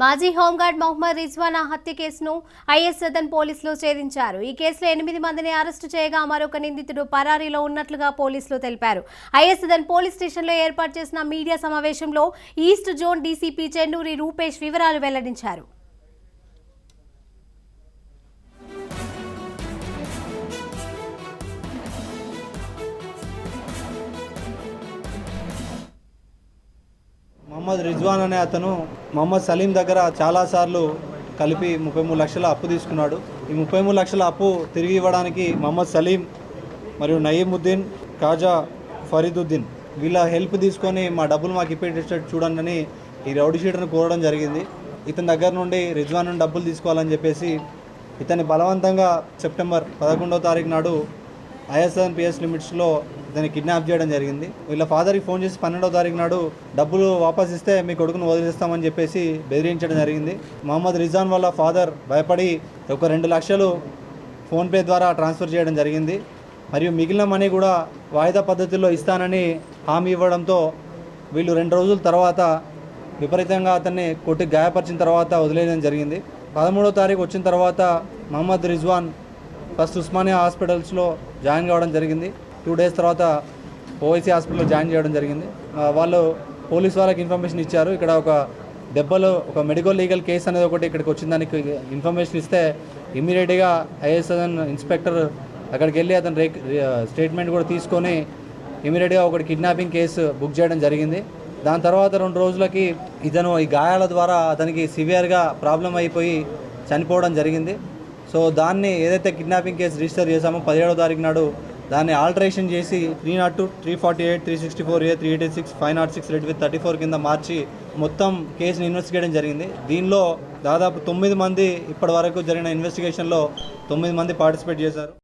మాజీ హోంగార్డ్ మొహమ్మద్ రిజ్వానా హత్య కేసును ఐఎస్ సదన్ పోలీసులు ఛేదించారు. ఈ కేసులో ఎనిమిది మందిని అరెస్టు చేయగా మరొక నిందితుడు పరారీలో ఉన్నట్లుగా పోలీసులు తెలిపారు. ఐఎస్ సదన్ పోలీస్ స్టేషన్లో ఏర్పాటు చేసిన మీడియా సమావేశంలో east zone DCP Chennuri Rupesh వివరాలు వెల్లడించారు. మహమ్మద్ రిజ్వాన్ అనే అతను మహమ్మద్ సలీం దగ్గర చాలాసార్లు కలిపి ముప్పై మూడు లక్షల అప్పు తీసుకున్నాడు. ఈ ముప్పై మూడు లక్షల అప్పు తిరిగి ఇవ్వడానికి మహమ్మద్ సలీం మరియు నయీముద్దీన్ కాజా ఫరీదుద్దీన్ వీళ్ళ హెల్ప్ తీసుకొని మా డబ్బులు మాకు ఇప్పేటట్టు చూడండి అని ఈ రౌడీ షీటర్ని కోరడం జరిగింది. ఇతని దగ్గర నుండి రిజ్వాన్ నుండి డబ్బులు తీసుకోవాలని చెప్పేసి ఇతన్ని బలవంతంగా సెప్టెంబర్ పదకొండవ తారీఖు నాడు ఐఎస్ఎన్పిఎస్ లిమిట్స్లో ఇతన్ని కిడ్నాప్ చేయడం జరిగింది. వీళ్ళ ఫాదర్కి ఫోన్ చేసి పన్నెండో తారీఖు నాడు డబ్బులు వాపస్ ఇస్తే మీ కొడుకును వదిలేస్తామని చెప్పేసి బెదిరించడం జరిగింది. మహమ్మద్ రిజాన్ వాళ్ళ ఫాదర్ భయపడి ఒక రెండు లక్షలు ఫోన్పే ద్వారా ట్రాన్స్ఫర్ చేయడం జరిగింది. మరియు మిగిలిన మనీ కూడా వాయిదా పద్ధతిలో ఇస్తానని హామీ ఇవ్వడంతో వీళ్ళు రెండు రోజుల తర్వాత విపరీతంగా అతన్ని కొట్టి గాయపరిచిన తర్వాత వదిలేయడం జరిగింది. పదమూడో తారీఖు వచ్చిన తర్వాత మహమ్మద్ రిజ్వాన్ ఫస్ట్ ఉస్మానియా హాస్పిటల్స్లో జాయిన్ కావడం జరిగింది. టూ డేస్ తర్వాత ఓవైసీ హాస్పిటల్లో జాయిన్ చేయడం జరిగింది. వాళ్ళు పోలీస్ వాళ్ళకి ఇన్ఫర్మేషన్ ఇచ్చారు. ఇక్కడ ఒక దెబ్బలో ఒక మెడికల్ లీగల్ కేసు అనేది ఒకటి ఇక్కడికి వచ్చిన దానికి ఇన్ఫర్మేషన్ ఇస్తే ఇమీడియట్గా ఐఎస్ఎన్ ఇన్స్పెక్టర్ అక్కడికి వెళ్ళి అతను రే స్టేట్మెంట్ కూడా తీసుకొని ఇమీడియట్గా ఒకటి కిడ్నాపింగ్ కేసు బుక్ చేయడం జరిగింది. దాని తర్వాత రెండు రోజులకి ఇతను ఈ గాయాల ద్వారా అతనికి సివియర్గా ప్రాబ్లం అయిపోయి చనిపోవడం జరిగింది. సో దాన్ని ఏదైతే కిడ్నాపింగ్ కేసు రిజిస్టర్ చేశామో పదిహేడో తారీఖు నాడు దాన్ని ఆల్టరేషన్ చేసి three nought two three forty eight three sixty four A three eighty six five nought six red with thirty four కింద మార్చి మొత్తం కేసుని చేయడం జరిగింది. దీనిలో దాదాపు తొమ్మిది మంది ఇప్పటి వరకు జరిగిన ఇన్వెస్టిగేషన్లో తొమ్మిది మంది పార్టిసిపేట్ చేశారు.